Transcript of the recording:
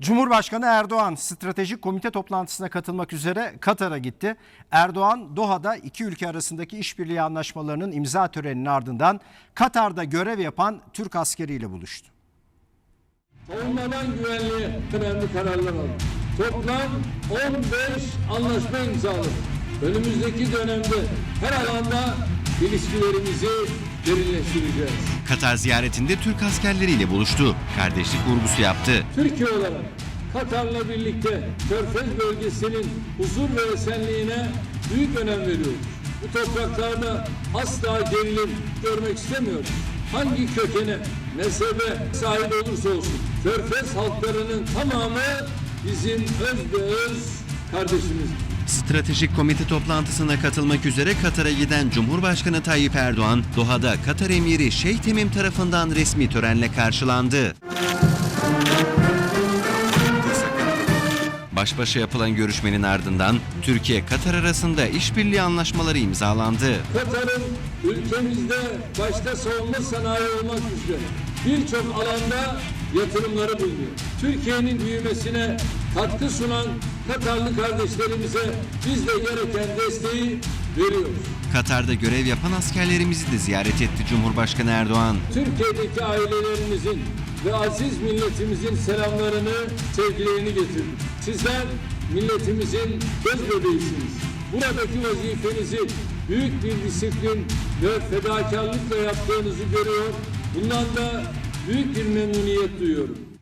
Cumhurbaşkanı Erdoğan stratejik komite toplantısına katılmak üzere Katar'a gitti. Erdoğan Doha'da iki ülke arasındaki işbirliği anlaşmalarının imza töreninin ardından Katar'da görev yapan Türk askeriyle buluştu. Savunmadan güvenliğe önemli kararlar aldı. Toplam 15 anlaşma imzaladı. Önümüzdeki dönemde her alanda ilişkilerimizi derinleştireceğiz. Katar ziyaretinde Türk askerleriyle buluştu. Kardeşlik vurgusu yaptı. Türkiye olarak Katar'la birlikte Körfez bölgesinin huzur ve esenliğine büyük önem veriyoruz. Bu topraklarda asla gerilim görmek istemiyoruz. Hangi kökene, mezhebe sahip olursa olsun Körfez halklarının tamamı bizim öz ve öz kardeşimiz. Stratejik komite toplantısına katılmak üzere Katar'a giden Cumhurbaşkanı Tayyip Erdoğan, Doha'da Katar emiri Şeyh Temim tarafından resmi törenle karşılandı. Baş başa yapılan görüşmenin ardından Türkiye-Katar arasında işbirliği anlaşmaları imzalandı. Katar'ın ülkemizde başta savunma sanayi olmak üzere birçok alanda yatırımları bulunuyor. Türkiye'nin büyümesine katkı sunan Katarlı kardeşlerimize biz de gereken desteği veriyoruz. Katar'da görev yapan askerlerimizi de ziyaret etti Cumhurbaşkanı Erdoğan. Türkiye'deki ailelerimizin ve aziz milletimizin selamlarını, sevgilerini getirdim. Sizler milletimizin göz bebeğisiniz. Buradaki vazifenizi büyük bir disiplin ve fedakarlıkla yaptığınızı görüyor. Bundan da büyük bir memnuniyet duyuyorum.